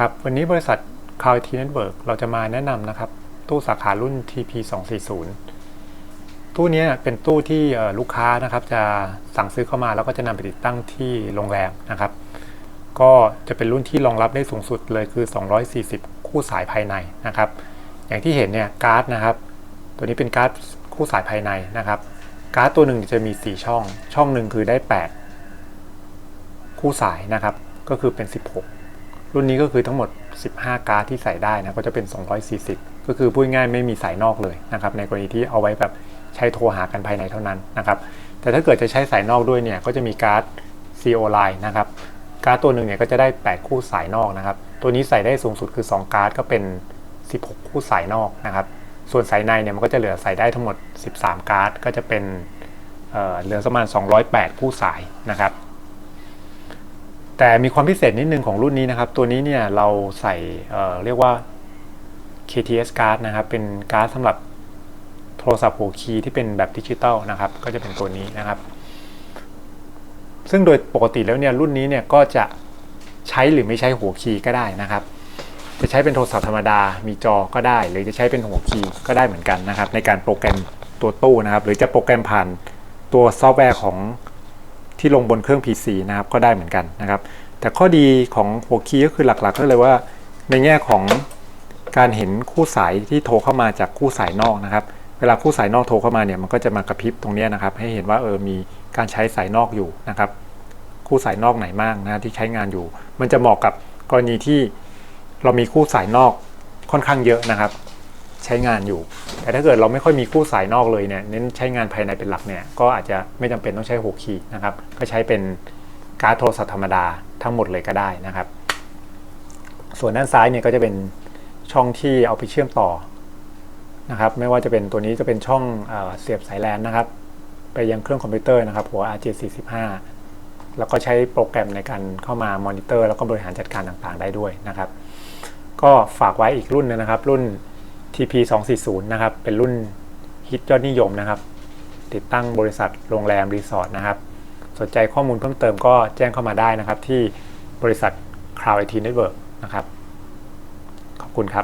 ครับ วันนี้บริษัท c l o u d t Network เราจะมาแนะนำนะครับ ตู้สาขารุ่น TP 2 4 0ตู้นี้เป็นตู้ที่ลูกค้านะครับ จะสั่งซื้อเข้ามาแล้วก็จะนำไปติดตั้งที่โรงแรมนะครับ ก็จะเป็นรุ่นที่รองรับได้สูงสุดเลยคือ 240 คู่สายภายในนะครับ อย่างที่เห็นเนี่ยการ์ดนะครับ ตัวนี้เป็นการ์ดคู่สายภายในนะครับ การ์ดตัวหนึ่งจะมี 4 ช่อง ช่องหนึ่งคือได้ 8 คู่สายนะครับ ก็คือเป็น 16 รุ่นนี้ก็คือทั้งหมด 15 การ์ดที่ใส่ได้นะก็จะเป็น 240 ก็คือพูดง่ายไม่มีสายนอกเลยนะครับในกรณีที่เอาไว้แบบใช้โทรหากันภายในเท่านั้นนะครับแต่ถ้าเกิดจะใช้สายนอกด้วยเนี่ยก็จะมีการ์ด CO Line นะครับการ์ดตัวหนึ่งเนี่ยก็จะได้ 8 คู่สายนอกนะครับตัวนี้ใส่ได้สูงสุดคือ 2 การ์ดก็เป็น 16 คู่สายนอกนะครับส่วนสายในเนี่ยมันก็จะเหลือใส่ได้ทั้งหมด 13 การ์ดก็จะเป็นเเหลือประมาณ 208 คู่สายนะครับ แต่มีความพิเศษนิดนึงของรุ่นนี้นะครับ ตัวนี้เนี่ยเราใส่เเรียกว่า KTS card นะครับ เป็นการ์ดสำหรับโทรศัพท์หัวคีย์ที่เป็นแบบดิจิตอลนะครับ ก็จะเป็นตัวนี้นะครับ ซึ่งโดยปกติแล้วเนี่ยรุ่นนี้เนี่ยก็จะใช้หรือไม่ใช้หัวคีย์ก็ได้นะครับ จะใช้เป็นโทรศัพท์ธรรมดา มีจอก็ได้ หรือจะใช้เป็นหัวคีย์ก็ได้เหมือนกันนะครับ ในการโปรแกรมตัวตู้นะครับ หรือจะโปรแกรมผ่านตัวซอฟต์แวร์ของ ที่ลงบนเครื่อง PC นะครับก็ได้เหมือนกันนะครับ แต่ข้อดีของหัวคีย์ก็คือหลักๆก็เลยว่า ในแง่ของการเห็นคู่สายที่โทรเข้ามาจากคู่สายนอกนะครับ เวลาคู่สายนอกโทรเข้ามาเนี่ยมันก็จะมากระพริบตรงนี้นะครับ ให้เห็นว่าเออมีการใช้สายนอกอยู่นะครับ คู่สายนอกไหนบ้างนะที่ใช้งานอยู่ มันจะเหมาะกับกรณีที่เรามีคู่สายนอกค่อนข้างเยอะนะครับ ใช้งานอยู่ แต่ถ้าเกิดเราไม่ค่อยมีคู่สายนอกเลยเนี่ยเน้นใช้งานภายในเป็นหลักเนี่ยก็อาจจะไม่จำเป็นต้องใช้หัวคีย์นะครับก็ใช้เป็นการ์ดโทรศัพท์ธรรมดาทั้งหมดเลยก็ได้นะครับ ส่วนด้านซ้ายเนี่ยก็จะเป็นช่องที่เอาไปเชื่อมต่อนะครับไม่ว่าจะเป็นตัวนี้จะเป็นช่องเอเสียบสายแลนนะครับ ไปยังเครื่องคอมพิวเตอร์นะครับหัว RJ45 แล้วก็ใช้โปรแกรมในการเข้ามามอนิเตอร์ แล้วก็บริหารจัดการต่างๆ ได้ด้วยนะครับ ก็ฝากไว้อีกรุ่นนึงนะครับ รุ่น TP 240นะครับ เป็นรุ่นฮิตยอดนิยมนะครับ ติดตั้งบริษัทโรงแรมรีสอร์ทนะครับ สนใจข้อมูลเพิ่มเติมก็แจ้งเข้ามาได้นะครับ ที่บริษัท Cloud IT Network นะครับ ขอบคุณครับ